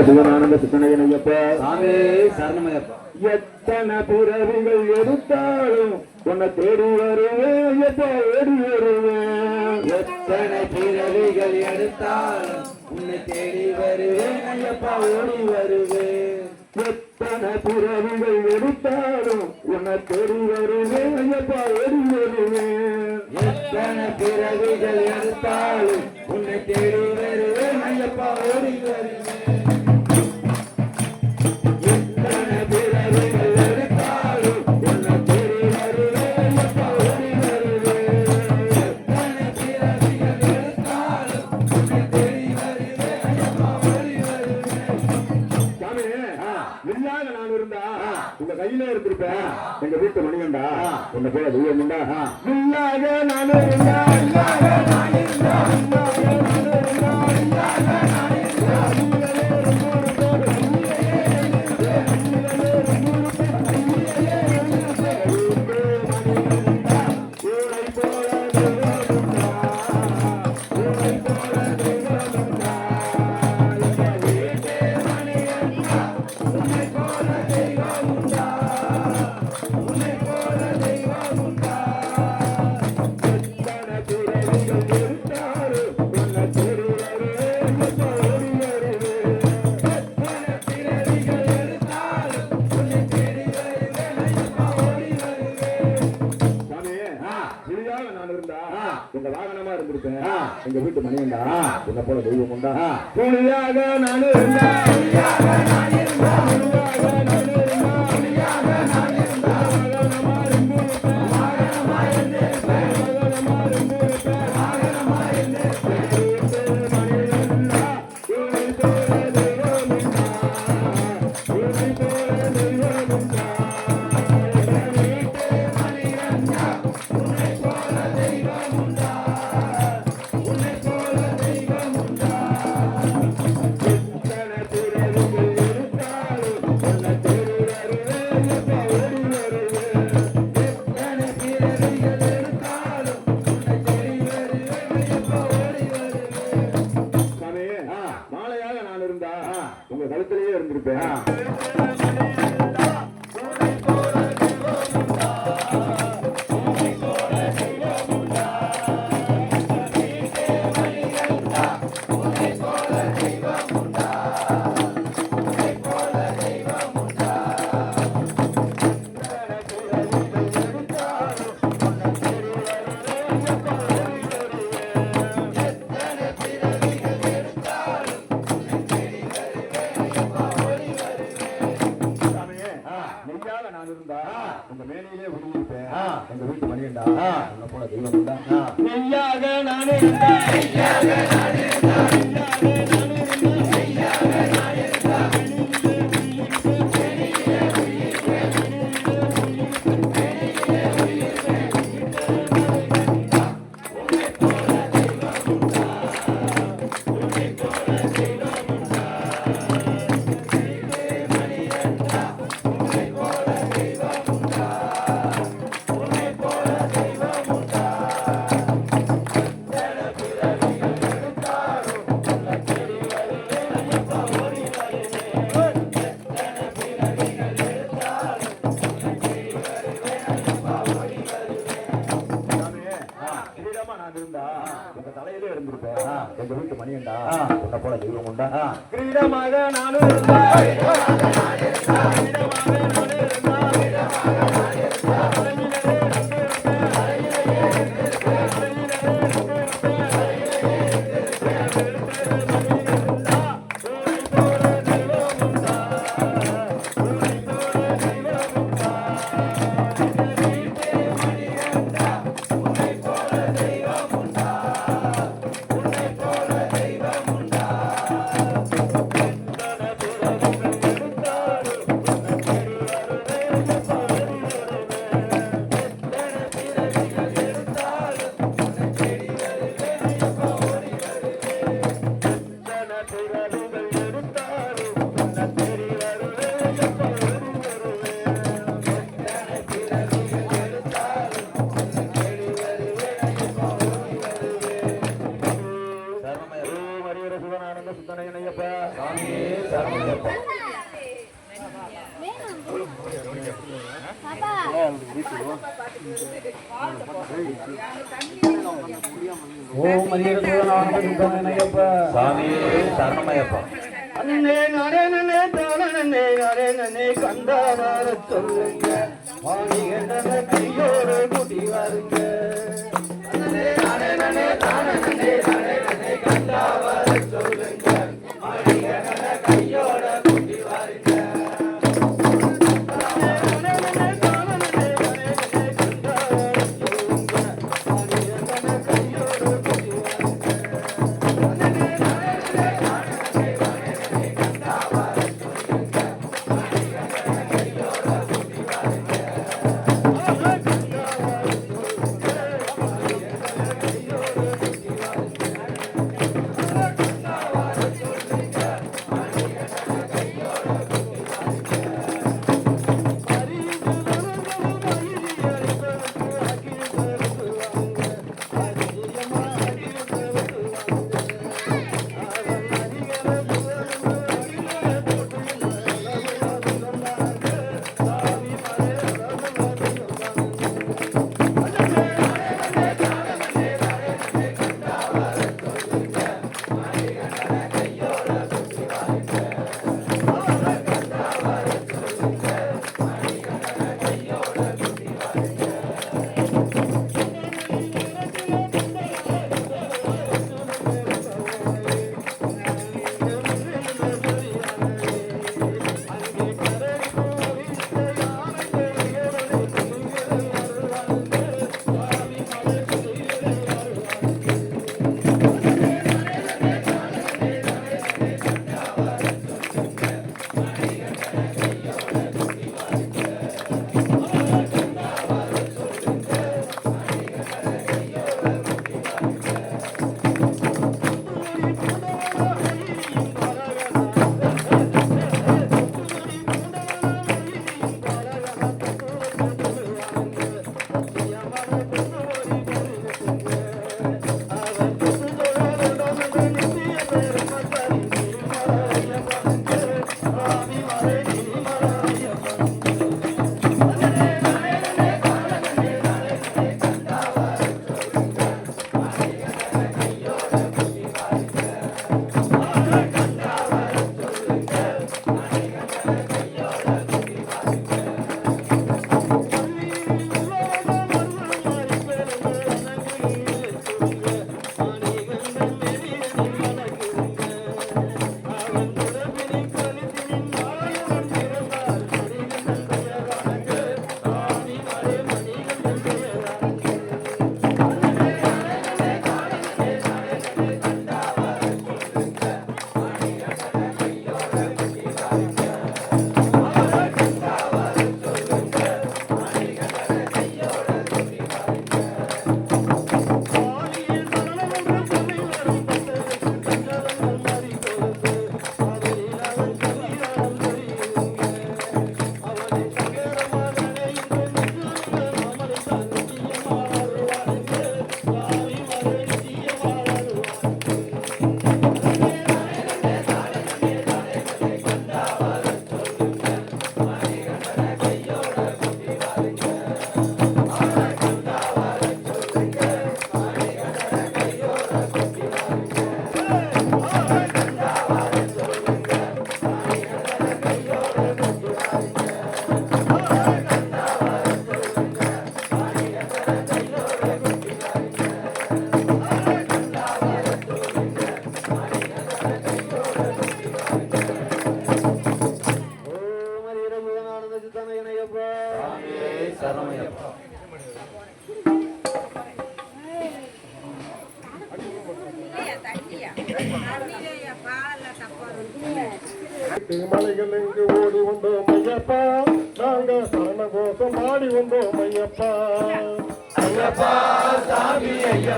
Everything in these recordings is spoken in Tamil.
சிவனானந்த சித்தனையன் ஐயப்பா சாமி சரணமையப்பா எத்தனை பிறவிகள் எடுத்தாலும் உன்னை தேடி வருவேன் ஐயப்பா ஓடி வருவேன் எத்தனை பிறவிகள் எடுத்தாலும் உன்னை தேடி வருவேன் ஐயப்பா ஓடி வருவேன் எத்தனை பிறவிகள் எடுத்தாலும் உன்னை தேடி வருவேன் ஐயப்பா ஓடி வருவேன் எத்தனை பிறவிகள் எடுத்தாலும் உன்னை தேடி வருவேன் 那回来读一遍？明白哈。துணியாக நான் இருந்தா துணியாக நான் இருந்தா ஓம் மதியப்பா சாமியே சரணமையப்பா. அண்ணே நரே நனே தானே சொல்லுங்க. கையோடு வருங்க. அண்ணே தானே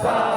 சாமி ஐயப்பா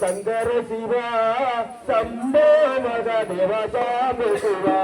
சங்கர சிவா சம்போ மக தேவ சாமி சிவா